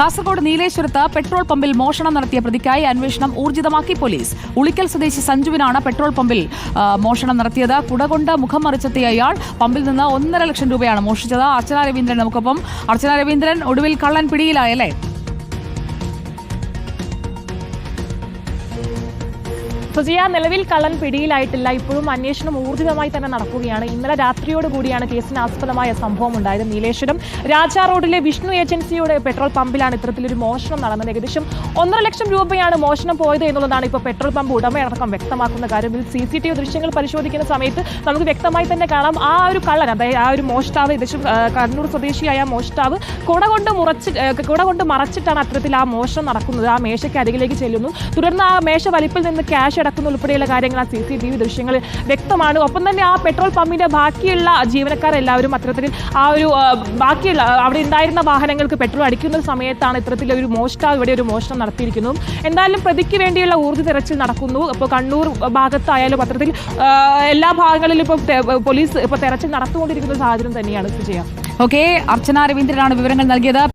Kasaragod നീലേശ്വരത്ത് petrol പമ്പിൽ മോഷണം നടത്തിയ പ്രതിക്കായി അന്വേഷണം ഊർജിതമാക്കി പോലീസ്. ഉളിക്കൽ സ്വദേശി സഞ്ജുവിനാണ് പെട്രോൾ പമ്പിൽ മോഷണം നടത്തിയത്. കുടകൊണ്ട് മുഖം മറിച്ചെത്തിയ ഇയാൾ പമ്പിൽ നിന്ന് ഒന്നര ലക്ഷം രൂപയാണ് മോഷ്ടിച്ചത്. അർച്ചന രവീന്ദ്രൻ നമുക്കൊപ്പം. അർച്ചന രവീന്ദ്രൻ ഒടുവിൽ കള്ളൻ പിടിയിലായല്ലേ? സുജിയ നിലവിൽ കള്ളൻ പിടിയിലായിട്ടില്ല. ഇപ്പോഴും അന്വേഷണം ഊർജിതമായി തന്നെ നടക്കുകയാണ്. ഇന്നലെ രാത്രിയോട് കൂടിയാണ് കേസിന് ആസ്പദമായ സംഭവം ഉണ്ടായത് നീലേശ്വരം. രാജാ റോഡിലെ വിഷ്ണു ഏജൻസിയുടെ പെട്രോൾ പമ്പിലാണ് ഇത്തരത്തിലൊരു മോഷണം നടന്നത്. ഏകദേശം ഒന്നര ലക്ഷം രൂപയാണ് മോഷണം പോയത് എന്നുള്ളതാണ് ഇപ്പോൾ പെട്രോൾ പമ്പ് ഉടമയടക്കം വ്യക്തമാക്കുന്ന കാര്യം. ഇതിൽ സി സി ടി വി ദൃശ്യങ്ങൾ പരിശോധിക്കുന്ന സമയത്ത് നമുക്ക് വ്യക്തമായി തന്നെ കാണാം. ആ ഒരു കള്ളൻ അതായത് ആ ഒരു മോഷ്ടാവ് ഏകദേശം കണ്ണൂർ സ്വദേശിയായ മോഷ്ടാവ് കുട കൊണ്ട് മുറച്ച് കുട കൊണ്ട് മറച്ചിട്ടാണ് അത്തരത്തിൽ ആ മോഷണം നടക്കുന്നത്. ആ മേശയ്ക്ക് അരികിലേക്ക് ചെല്ലുന്നു. തുടർന്ന് ആ മേശ വലിപ്പിൽ നിന്ന് ക്യാഷ് അടക്കുന്ന ഉൾപ്പെടെയുള്ള കാര്യങ്ങൾ ആ സി സി ടി വി ദൃശ്യങ്ങളിൽ വ്യക്തമാണ്. ഒപ്പം തന്നെ ആ പെട്രോൾ പമ്പിന്റെ ബാക്കിയുള്ള ജീവനക്കാരെല്ലാവരും അത്തരത്തിൽ ആ ഒരു ബാക്കിയുള്ള അവിടെ ഉണ്ടായിരുന്ന വാഹനങ്ങൾക്ക് പെട്രോൾ അടിക്കുന്ന സമയത്താണ് ഇത്തരത്തിലൊരു മോഷ്ടാവ് ഇവിടെ ഒരു മോഷണം നടത്തിയിരിക്കുന്നു എന്തായാലും പ്രതിക്ക് വേണ്ടിയുള്ള ഊർജ തെരച്ചിൽ നടക്കുന്നു. ഇപ്പോൾ കണ്ണൂർ ഭാഗത്തായാലും അത്തരത്തിൽ എല്ലാ ഭാഗങ്ങളിലും ഇപ്പോൾ പോലീസ് ഇപ്പോൾ തെരച്ചിൽ നടത്തുകൊണ്ടിരിക്കുന്ന സാഹചര്യം തന്നെയാണ് ചെയ്യാം ഓക്കെ അർച്ചന രവീന്ദ്രനാണ് വിവരങ്ങൾ നൽകിയത്.